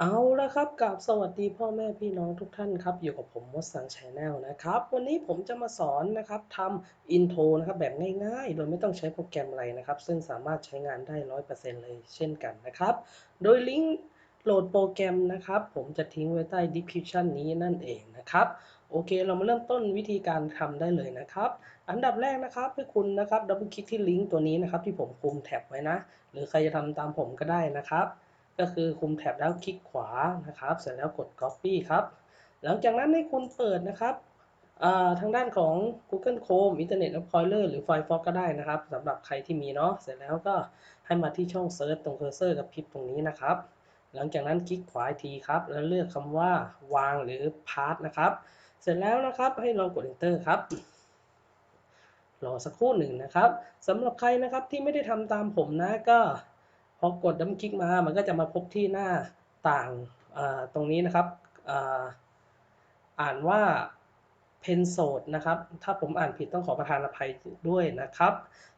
เอาละครับกับสวัสดีพ่อแม่พี่น้องทุกท่านครับ อยู่กับผมมดสังชแนลนะครับ วันนี้ผมจะมาสอนนะครับทำอินโทรนะครับแบบง่ายๆ โดยไม่ต้องใช้โปรแกรมอะไรนะครับ ซึ่งสามารถใช้งานได้ 100%เลยเช่นกันนะครับ โดยลิงก์โหลดโปรแกรมนะครับ ผมจะทิ้งไว้ใต้ description นี้นั่นเองนะครับโอเค เรามาเริ่มต้นวิธีการทำได้เลยนะครับ อันดับแรกนะครับให้คุณนะครับดับเบิลคลิกที่ลิงก์ตัวนี้นะครับที่ผมคุมแท็บไว้นะ หรือใครจะทำตามผมก็ได้นะครับ ก็คือคุมแท็บแล้วคลิกขวานะครับ เสร็จแล้วกด Copy ครับ หลังจากนั้นให้คุณเปิดนะครับทางด้านของ Google Chrome Internet Explorer หรือ Firefox ก็ได้นะครับสำหรับใครที่มีเนาะเสร็จแล้วก็ให้มาที่ช่อง Search ตรงเคอร์เซอร์กับพริบตรงนี้นะครับ หลังจากนั้นคลิกขวาทีครับ แล้วเลือกคำว่าวางหรือ Part นะครับ เสร็จแล้วนะครับให้เรากด Enter ครับรอสักครู่หนึ่งนะครับสำหรับใครนะครับที่ไม่ได้ทำตามผมนะก็ อกดดับคลิกมา มันก็จะมาพบที่หน้าต่างตรงนี้นะครับอ่านว่าเพนโซดนะครับ ถ้าผมอ่านผิดต้องขอประทานอภัยด้วยนะครับ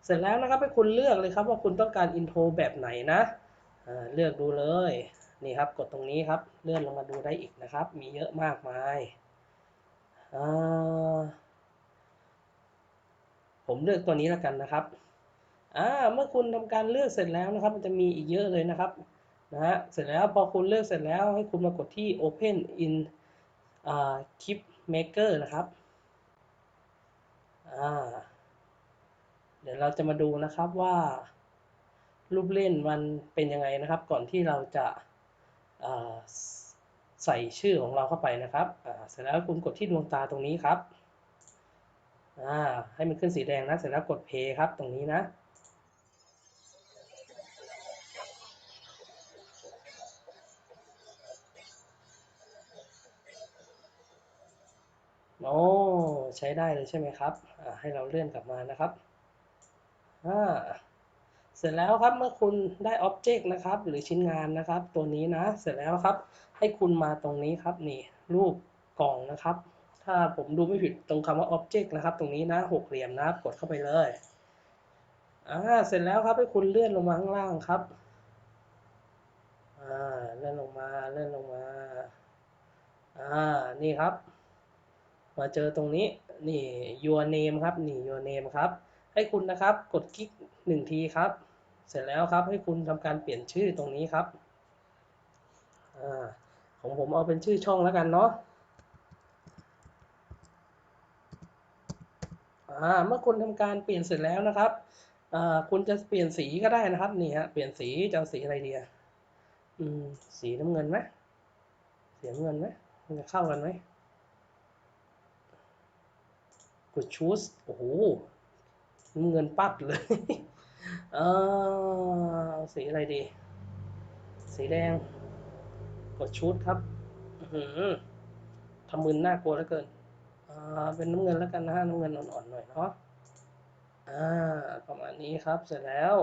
เสร็จแล้วนะครับให้คุณเลือกเลยครับว่าคุณต้องการอินโทรแบบไหนนะเลือกดูเลย นี่ครับกดตรงนี้ครับ เลื่อนลงมาดูได้อีกนะครับ มีเยอะมากมายผมเลือกตัวนี้แล้วกันนะครับ อ่าเมื่อคุณทำการเลือกเสร็จแล้วนะครับ มันจะมีอีกเยอะเลยนะครับนะฮะเสร็จแล้วพอคุณเลือกเสร็จแล้วให้คุณมากดที่ Open in อ่า Clip Maker นะครับอ่าเดี๋ยวเราจะมาดูนะครับว่า รูปเล่นมันเป็นยังไงนะครับ ก่อนที่เราจะใส่ชื่อของเราเข้าไปนะครับเสร็จแล้วคุณกดที่ดวงตาตรงนี้ครับให้มันขึ้นสีแดงนะ เสร็จแล้วกดเพย์ครับตรงนี้นะ โอ้ใช้ได้เลยใช่ไหมครับ ให้เราเลื่อนกลับมานะครับอ่าเสร็จแล้วครับเมื่อคุณได้อ็อบเจกต์นะครับ หรือชิ้นงานนะครับ ตัวนี้นะ เสร็จแล้วครับ ให้คุณมาตรงนี้ครับนี่รูปกล่องนะครับ ถ้าผมดูไม่ผิดตรงคำว่า object นะครับ ตรงนี้นะหกเหลี่ยมนะกดเข้าไปเลยอ่าเสร็จแล้วครับให้คุณเลื่อนลงมาข้างล่างครับอ่าเลื่อนลงมาเลื่อนลงมาอ่านี่ครับ มาเจอตรงนี้นี่ your name ครับนี่ your name ครับ ให้คุณนะครับกดคลิกหนึ่งทีครับ เสร็จแล้วครับให้คุณทำการเปลี่ยนชื่อตรงนี้ครับอของผมเอาเป็นชื่อช่องแล้วกันเนาะเมื่อคุณทำการเปลี่ยนเสร็จแล้วนะครับคุณจะเปลี่ยนสีก็ได้นะครับนี่ฮะเปลี่ยนสีจะเอาสีอะไรดีอะสีน้ำเงินไหมสีน้ำเงินไหมมันจะเข้ากันไหม กดชูสโอ้โหน้ำเงินปั๊ดเลยเออสีอะไรดี สีแดง กดชูดครับทำมือน่ากลัวเหลือเกินเป็นน้ำเงินแล้วกันนะฮะน้ำเงินอ่อนๆหน่อยเนาะอ่าประมาณนี้ครับเสร็จแล้ว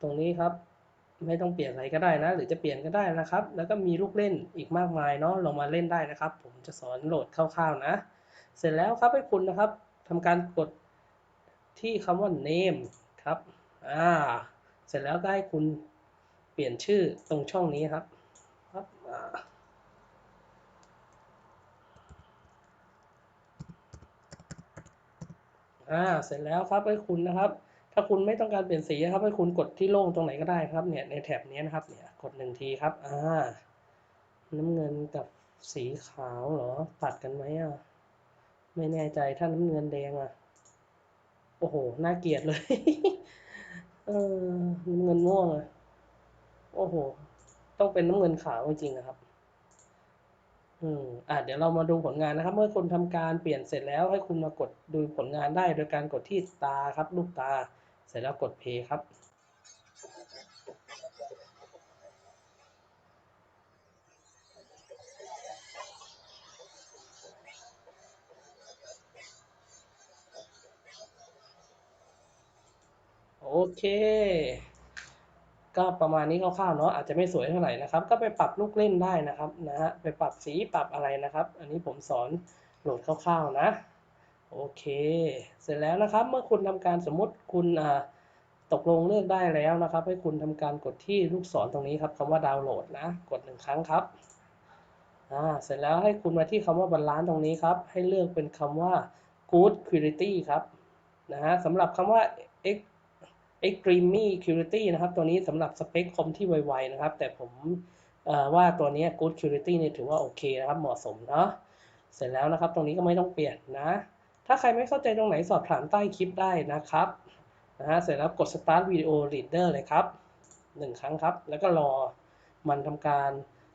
ตรงนี้ครับ ไม่ต้องเปลี่ยนอะไรก็ได้นะ หรือจะเปลี่ยนก็ได้นะครับ แล้วก็มีลูกเล่นอีกมากมายเนาะลงมาเล่นได้นะครับ ผมจะสอนโหลดคร่าวๆนะ เสร็จแล้วครับให้คุณนะครับทำการกดที่คำว่า name ครับอ่าเสร็จแล้วก็ให้คุณเปลี่ยนชื่อตรงช่องนี้ครับครับอ่าอ่าเสร็จแล้วครับให้คุณนะครับ ถ้าคุณไม่ต้องการเปลี่ยนสีครับให้คุณกดที่โล่งตรงไหนก็ได้ครับเนี่ยในแถบนี้นะครับเนี่ยกดหนึ่งทีครับอ่าน้ำเงินกับสีขาวเหรอตัดกันไหมอะ ไม่แน่ใจถ้าน้ำเงินแดงอะ โอ้โห น่าเกลียดเลย เออน้ำเงินม่วงอะ โอ้โห ต้องเป็นน้ำเงินขาวจริงๆนะครับ อืมอ่าเดี๋ยวเรามาดูผลงานนะครับ เมื่อคุณทำการเปลี่ยนเสร็จแล้ว ให้คุณมากดดูผลงานได้โดยการกดที่ตาครับ ลูกตา เสร็จแล้วกดเพย์ครับ เค ก็ประมาณนี้คร่าวๆเนาะอาจจะไม่สวยเท่าไหร่นะครับ ก็ไปปรับลูกเล่นได้นะครับนะฮะไปปรับสีปรับอะไรนะครับ อันนี้ผมสอนโหลดคร่าวๆนะโอเค เสร็จแล้วนะครับ เมื่อคุณทำการสมมติคุณตกลงเลือกได้แล้วนะครับ ให้คุณทำการกดที่ลูกศรตรงนี้ครับคำว่าดาวน์โหลดนะ กดหนึ่งครั้งครับอ่าเสร็จแล้วให้คุณมาที่คำว่าบาลานซ์ตรงนี้ครับ ให้เลือกเป็นคำว่า good quality ครับนะฮะสำหรับคำว่า extreme quality นะครับ ตัวนี้สำหรับสเปคคอมที่ไวๆนะครับ แต่ผมว่าตัวนี้ good quality เนี่ยถือว่าโอเคนะครับ เหมาะสมเนาะเสร็จแล้วนะครับ ตรงนี้ก็ไม่ต้องเปลี่ยนนะ ถ้าใครไม่เข้าใจตรงไหนสอบถามใต้คลิปได้นะครับนะฮะเสร็จแล้วกด start video reader เลยครับหนึ่งครั้งครับ แล้วก็รอมันทำการ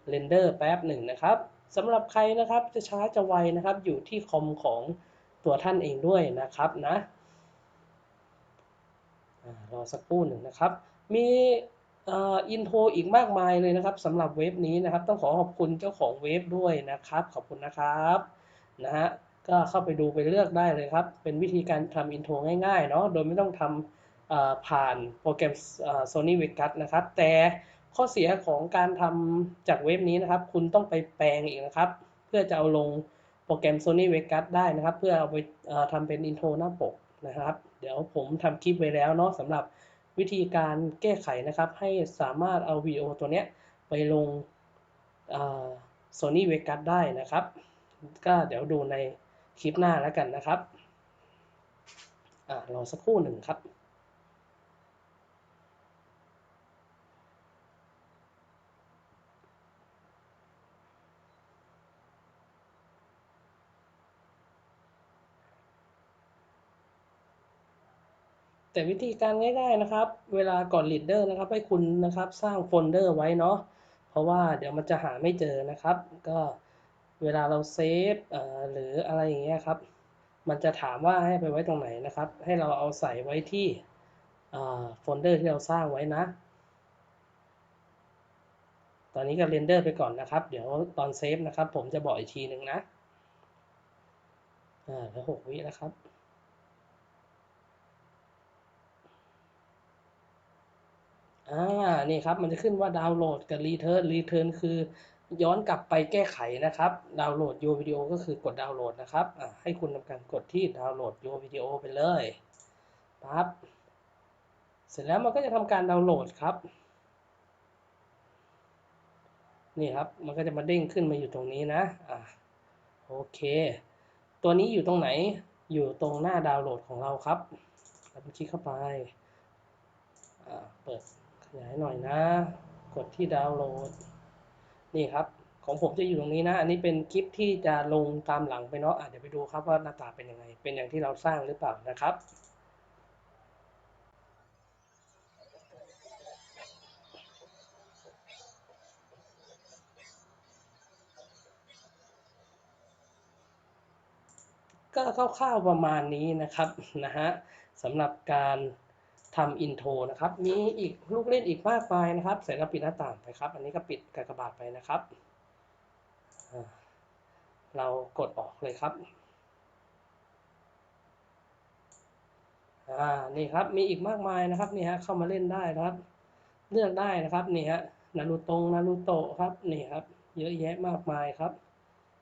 เรนเดอร์แป๊บหนึ่งนะครับสำหรับใครนะครับจะช้าจะไวนะครับ อยู่ที่คอมของตัวท่านเองด้วยนะครับนะ รอสักครู่หนึ่งนะครับ มีอินโทรอีกมากมายเลยนะครับสำหรับเว็บนี้นะครับ ต้องขอขอบคุณเจ้าของเว็บด้วยนะครับ ขอบคุณนะครับนะฮะก็เข้าไปดูไปเลือกได้เลยครับ เป็นวิธีการทำอินโทรง่ายๆเนาะโดยไม่ต้องทำผ่านโปรแกรม Sony Vegas นะครับ แต่ข้อเสียของการทำจากเว็บนี้นะครับ คุณต้องไปแปลงอีกนะครับ เพื่อจะเอาลงโปรแกรม Sony Vegas ได้นะครับ เพื่อเอาไปทำเป็นอินโทรหน้าปกนะครับ เดี๋ยวผมทำคลิปไว้แล้วเนาะสำหรับวิธีการแก้ไขนะครับ ให้สามารถเอาวีโอตัวเนี้ยไปลงเอ่อ Sony Vegas ได้นะครับ ก็เดี๋ยวดูในคลิปหน้าแล้วกันนะครับอ่ารอสักครู่หนึ่งครับ แต่วิธีการง่ายๆนะครับ เวลาก่อนลีดเดอร์นะครับ ให้คุณนะครับสร้างโฟลเดอร์ไว้เนาะ เพราะว่าเดี๋ยวมันจะหาไม่เจอนะครับ ก็เวลาเราเซฟเอ่อหรืออะไรอย่างเงี้ยครับ มันจะถามว่าให้ไปไว้ตรงไหนนะครับ ให้เราเอาใส่ไว้ที่โฟลเดอร์ที่เราสร้างไว้นะ ตอนนี้ก็เรนเดอร์ไปก่อนนะครับ เดี๋ยวตอนเซฟนะครับ ผมจะบอกอีกทีหนึ่งนะ อ่าแล้วหกวินะครับ อ่านี่ครับมันจะขึ้นว่าดาวน์โหลดกับรีเทิร์นรีเทิร์นคือย้อนกลับไปแก้ไขนะครับ ดาวน์โหลดโยวิดีโอก็คือกดดาวน์โหลดนะครับอ่าให้คุณทำการกดที่ดาวน์โหลดโยวิดีโอไปเลยปั๊บเสร็จแล้วมันก็จะทำการดาวน์โหลดครับ นี่ครับมันก็จะมาเด้งขึ้นมาอยู่ตรงนี้นะอ่าโอเค ตัวนี้อยู่ตรงไหนอยู่ตรงหน้าดาวน์โหลดของเราครับเราไปคลิกเข้าไปอ่าเปิด ขยายหน่อยนะ กดที่ดาวน์โหลด นี่ครับ ของผมจะอยู่ตรงนี้นะ อันนี้เป็นคลิปที่จะลงตามหลังไปเนาะอะเดี๋ยวไปดูครับว่าหน้าตาเป็นยังไง เป็นอย่างที่เราสร้างหรือเปล่านะครับก็คร่าวๆประมาณนี้นะครับนะฮะสำหรับการ ทำอินโทรนะครับ มีอีกลูกเล่นอีกมากมายนะครับ เสร็จแล้วปิดหน้าต่างไปครับ อันนี้ก็ปิดกากบาทไปนะครับ เรากดออกเลยครับอ่านี่ครับ มีอีกมากมายนะครับ นี่ฮะ เข้ามาเล่นได้นะครับ เลือกได้นะครับ นี่ฮะ นารูโตง นารูโตะครับ นี่ครับ เยอะแยะมากมายครับ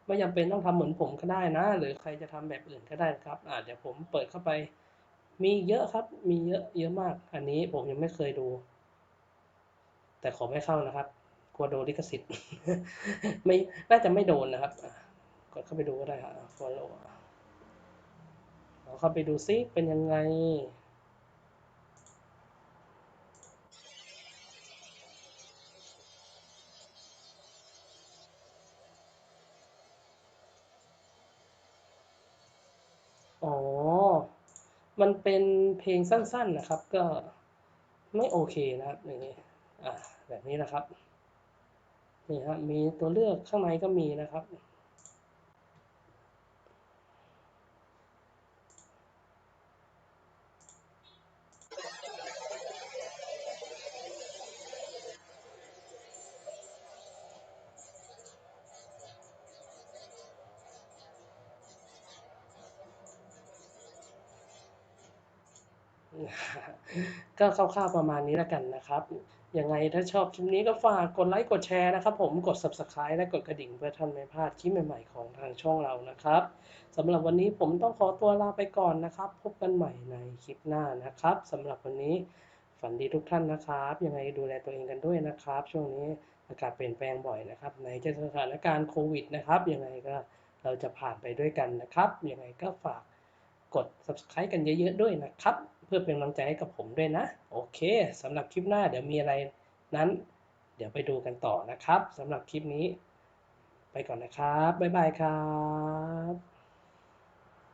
ไม่จำเป็นต้องทำเหมือนผมก็ได้นะ หรือใครจะทำแบบอื่นก็ได้ครับ อ่าเดี๋ยวผมเปิดเข้าไป มีเยอะครับ มีเยอะเยอะมาก อันนี้ผมยังไม่เคยดู แต่ขอไม่เข้านะครับ กลัวโดนลิขสิทธิ์ ไม่น่าจะไม่โดนนะครับกดเข้าไปดูก็ได้ครับ follow เราเข้าไปดูซิเป็นยังไง อ๋อ มันเป็นเพลงสั้นๆนะครับ ก็ไม่โอเคนะครับอย่างนี้อ่าแบบนี้นะครับนี่ครับมีตัวเลือกข้างในก็มีนะครับ ก็คร่าวๆประมาณนี้แล้วกันนะครับยังไงถ้าชอบคลิปนี้ก็ฝากกดไลค์กดแชร์นะครับผมกด subscribe และกดกระดิ่งเพื่อท่านไม่พลาดคลิปใหม่ๆของทางช่องเรานะครับสำหรับวันนี้ผมต้องขอตัวลาไปก่อนนะครับ พบกันใหม่ในคลิปหน้านะครับสำหรับวันนี้ฝันดีทุกท่านนะครับ ยังไงดูแลตัวเองกันด้วยนะครับ ช่วงนี้อากาศเปลี่ยนแปลงบ่อยนะครับในสถานการณ์โควิดนะครับยังไงก็เราจะผ่านไปด้วยกันนะครับยังไงก็ฝากกด subscribe กันเยอะๆด้วยนะครับ พื่อเป็นกำลังใจให้กับผมด้วยนะ โอเคสำหรับคลิปหน้าเดี๋ยวมีอะไรนั้น เดี๋ยวไปดูกันต่อนะครับสำหรับคลิปนี้ ไปก่อนนะครับ บ๊ายบายครับ